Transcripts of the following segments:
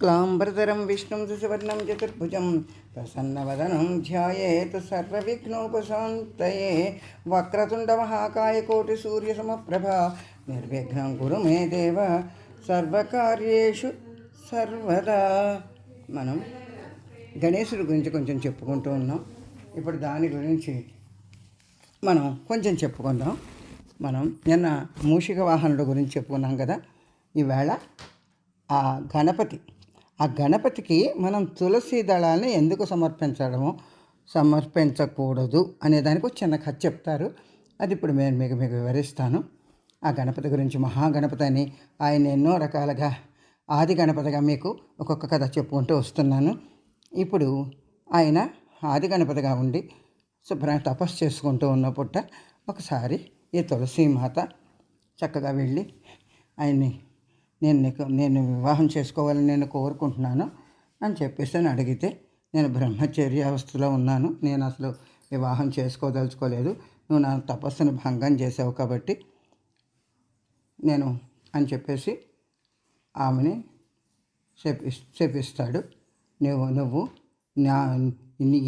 శుక్లాంబరతరం విష్ణుం సువర్ణం చతుర్భుజం ప్రసన్నవదనం ధ్యాయేత్ సర్వవిఘ్నోపశాంతయే వక్రతుండ మహాకాయ కోటి సూర్య సమప్రభ నిర్విఘ్నం గురు మే దేవ సర్వకార్యేషు సర్వదా మనం గణేశుడి గురించి కొంచెం చెప్పుకుంటూ ఉన్నాం. ఇప్పుడు దాని గురించి మనం కొంచెం చెప్పుకుందాం. మనం నిన్న మూషిక వాహనుడు గురించి చెప్పుకున్నాం కదా. ఈవేళ ఆ గణపతి ఆ గణపతికి మనం తులసి దళాలను ఎందుకు సమర్పించడము? సమర్పించకూడదు అనే దానికి ఒక చిన్న కథ చెప్తారు. అది ఇప్పుడు నేను మీకు మీకు వివరిస్తాను. ఆ గణపతి గురించి మహాగణపతి అని ఆయన ఎన్నో రకాలుగా ఆది గణపతిగా మీకు ఒక్కొక్క కథ చెప్పుకుంటూ వస్తున్నాను. ఇప్పుడు ఆయన ఆది గణపతిగా ఉండి శుభ్రంగా తపస్సు చేసుకుంటూ ఉన్న పుట్ట ఒకసారి ఈ తులసి మాత చక్కగా వెళ్ళి ఆయన్ని నేను నీకు నేను వివాహం చేసుకోవాలని నేను కోరుకుంటున్నాను అని చెప్పేసి అని అడిగితే నేను బ్రహ్మచర్య అవస్థలో ఉన్నాను. నేను అసలు వివాహం చేసుకోదలుచుకోలేదు. నువ్వు నా తపస్సును భంగం చేసావు కాబట్టి నేను అని చెప్పేసి ఆమెని చెప్పి చెప్పిస్తాడు. నువ్వు నువ్వు నా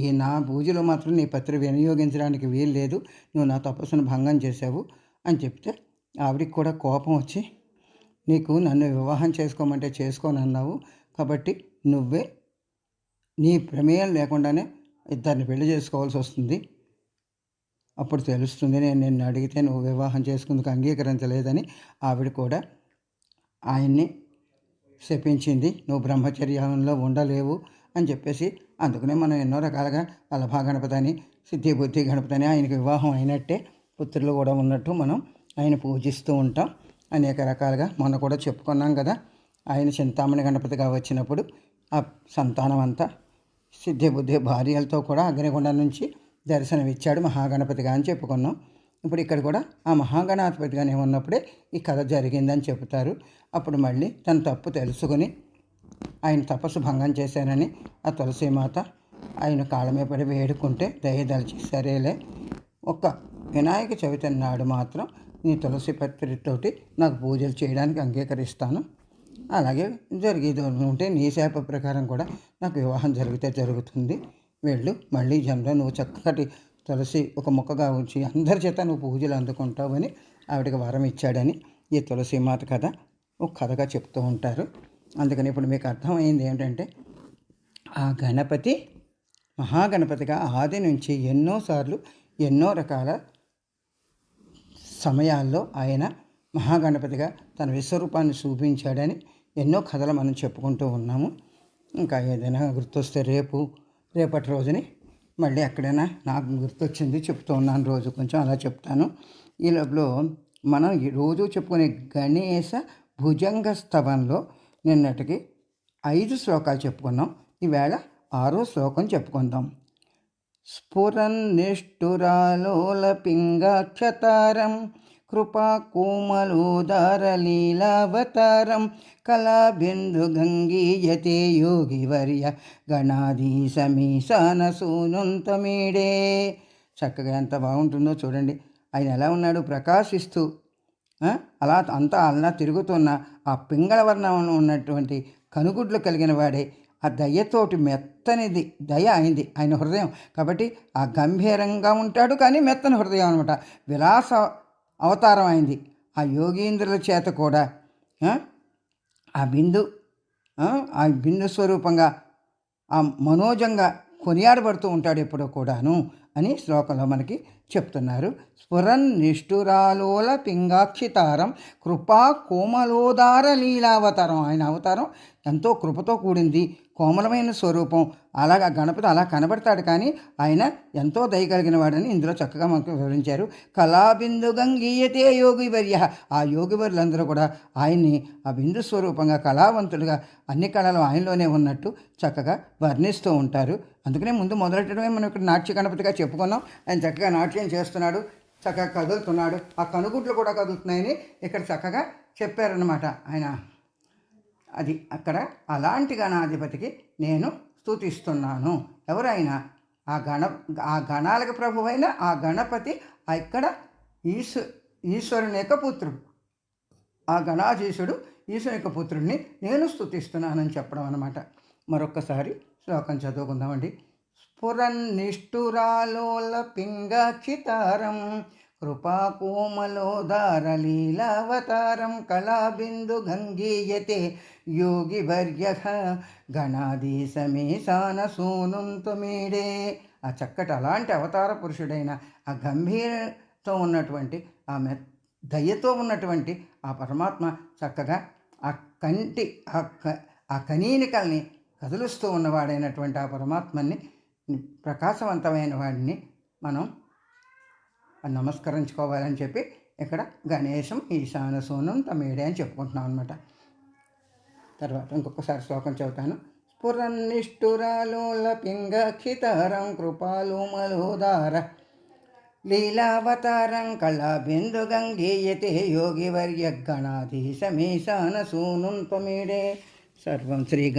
ఈ నా పూజలో మాత్రం నీ పత్రి వినియోగించడానికి వీలు లేదు నువ్వు నా తపస్సును భంగం చేసావు అని చెప్తే ఆవిడికి కూడా కోపం వచ్చి నీకు నన్ను వివాహం చేసుకోమంటే చేసుకోనన్నావు కాబట్టి నువ్వే నీ ప్రమేయం లేకుండానే ఇద్దరిని పెళ్ళి చేసుకోవాల్సి వస్తుంది. అప్పుడు తెలుస్తుంది నేను నిన్ను అడిగితే నువ్వు వివాహం చేసుకుందుకు అంగీకరించలేదని ఆవిడ కూడా ఆయన్ని శపించింది. నువ్వు బ్రహ్మచర్యంలో ఉండలేవు అని చెప్పేసి అందుకనే మనం ఎన్నో రకాలుగా అలభా గణపతి అని సిద్ధి బుద్ధి గణపతి అని ఆయనకి వివాహం అయినట్టే పుత్రులు కూడా ఉన్నట్టు మనం ఆయన పూజిస్తూ ఉంటాం. అనేక రకాలుగా మొన్న కూడా చెప్పుకున్నాం కదా. ఆయన చింతామణి గణపతిగా వచ్చినప్పుడు ఆ సంతానం అంతా సిద్ధిబుద్ధి భార్యలతో కూడా అగ్నిగుండం నుంచి దర్శనమిచ్చాడు మహాగణపతిగా అని చెప్పుకున్నాం. ఇప్పుడు ఇక్కడ కూడా ఆ మహాగణాధిపతిగానే ఉన్నప్పుడే ఈ కథ జరిగిందని చెబుతారు. అప్పుడు మళ్ళీ తన తప్పు తెలుసుకుని ఆయన తపస్సు భంగం చేశానని ఆ తులసీమాత ఆయన కాళ్ళమే పడి వేడుకుంటే దయదలిచి సరేలే. ఒక్క వినాయక చవితి నాడు మాత్రం నీ తులసి పత్రితోటి నాకు పూజలు చేయడానికి అంగీకరిస్తాను. అలాగే జరిగేది ఉంటే నీ శాప ప్రకారం కూడా నాకు వివాహం జరిగితే జరుగుతుంది. వెళ్ళు మళ్ళీ జన్మలో నువ్వు చక్కటి తులసి ఒక మొక్కగా ఉంచి అందరి చేత నువ్వు పూజలు అందుకుంటావని ఆవిడకి వరం ఇచ్చాడని ఈ తులసి మాత కథ ఒక కథగా చెప్తూ ఉంటారు. అందుకని ఇప్పుడు మీకు అర్థమైంది ఏంటంటే ఆ గణపతి మహాగణపతిగా ఆది నుంచి ఎన్నోసార్లు ఎన్నో రకాల సమయాల్లో ఆయన మహాగణపతిగా తన విశ్వరూపాన్ని చూపించాడని ఎన్నో కథలు మనం చెప్పుకుంటూ ఉన్నాము. ఇంకా ఏదైనా గుర్తొస్తే రేపు రేపటి రోజుని మళ్ళీ ఎక్కడైనా నాకు గుర్తొచ్చింది చెప్తూ ఉన్నాను రోజు. కొంచెం అలా చెప్తాను. ఈ లోపల మనం ఈ రోజు చెప్పుకునే గణేశ భుజంగ స్తవంలో నిన్నటికి ఐదు శ్లోకాలు చెప్పుకున్నాం. ఈవేళ ఆరో శ్లోకం చెప్పుకుందాం. స్ఫురన్నిష్ఠురాలోలపింగాక్షతారం కృపా కోమలోదారలీలావతారం కళాబిందు గంగీయతే యోగివర్య గణాధీశమీశాన సూనుంతమీడే చక్కగా ఎంత బాగుంటుందో చూడండి. ఆయన ఎలా ఉన్నాడు? ప్రకాశిస్తూ. అలా అంతా అలా తిరుగుతున్న ఆ పింగళ వర్ణంలో ఉన్నటువంటి కనుగుడ్లు కలిగిన వాడే. ఆ దయ్యతోటి మెత్తనిది దయ అయింది ఆయన హృదయం. కాబట్టి ఆ గంభీరంగా ఉంటాడు కానీ మెత్తని హృదయం అనమాట విలాస అవతారం అయింది. ఆ యోగీంద్రుల చేత కూడా ఆ, బిందు ఆ, ఆ బిందు స్వరూపంగా ఆ మనోజంగా కొనియాడబడుతూ ఉంటాడు ఎప్పుడో కూడాను అని శ్లోకంలో మనకి చెప్తున్నారు. స్ఫురన్ నిష్ఠురాలోల పింగాక్షితారం కృపా కోమలోదార లీలావతారం. ఆయన అవతారం ఎంతో కృపతో కూడింది కోమలమైన స్వరూపం. అలాగా గణపతి అలా కనబడతాడు కానీ ఆయన ఎంతో దయ కలిగిన వాడని ఇందులో చక్కగా మనకు వివరించారు. కళాబిందు గంగీయతే యోగివర్య. ఆ యోగివర్యులందరూ కూడా ఆయన్ని ఆ బిందు స్వరూపంగా కళావంతులుగా అన్ని కళలు ఆయనలోనే ఉన్నట్టు చక్కగా వర్ణిస్తూ ఉంటారు. అందుకనే ముందు మొదలెట్టడమే మనం ఇక్కడ నాట్య గణపతిగా చెప్పుకున్నాం. ఆయన చక్కగా నాట్యం చేస్తున్నాడు? చక్కగా కదులుతున్నాడు. ఆ కనుగుడ్లు కూడా కదులుతున్నాయని ఇక్కడ చక్కగా చెప్పారనమాట ఆయన. అది అక్కడ అలాంటి గణాధిపతికి నేను స్తుతిస్తున్నాను. ఎవరైనా? ఆ గణ ఆ గణాలకు ప్రభువైన ఆ గణపతి ఇక్కడ ఈశ్వ ఈశ్వరుని యొక్క పుత్రుడు. ఆ గణాధీశుడు ఈశ్వరు యొక్క పుత్రుడిని నేను స్థుతిస్తున్నానని చెప్పడం అనమాట మరొక్కసారి శ్లోకం చదువుకుందామండి. పురన్నిష్ఠురాలోల పింగక్షితారం కృపాకోమలోదారలీలావతారం కళాబిందు గంగీయతే యోగివర్య గణాధీశమేశాన సూనుం తుమీడే. ఆ చక్కటి అలాంటి అవతార పురుషుడైన ఆ గంభీరతో ఉన్నటువంటి ఆ మె దయతో ఉన్నటువంటి ఆ పరమాత్మ చక్కగా ఆ కంటి ఆ క ఆ కనీనికల్ని కదులుస్తూ ఉన్నవాడైనటువంటి ఆ పరమాత్మని ప్రకాశవంతమైన వాడిని మనం నమస్కరించుకోవాలని చెప్పి ఇక్కడ గణేశం ఈశాన సోనం తమేడే అని చెప్పుకుంటున్నాం అనమాట తర్వాత ఇంకొకసారి శ్లోకం చదువుతాను. స్ఫురన్నిష్ఠురాలోల పింగక్షితారం కృపాలు మలోదార లీలావతారం కళాబిందు గంగీయతే యోగివర్య గణాధీశమీశాన సూనుం తమిడే సర్వం శ్రీ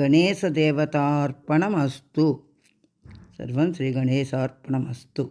గణేశ దేవతార్పణమస్తు. సర్వం శ్రీ గణేశార్పణమస్తు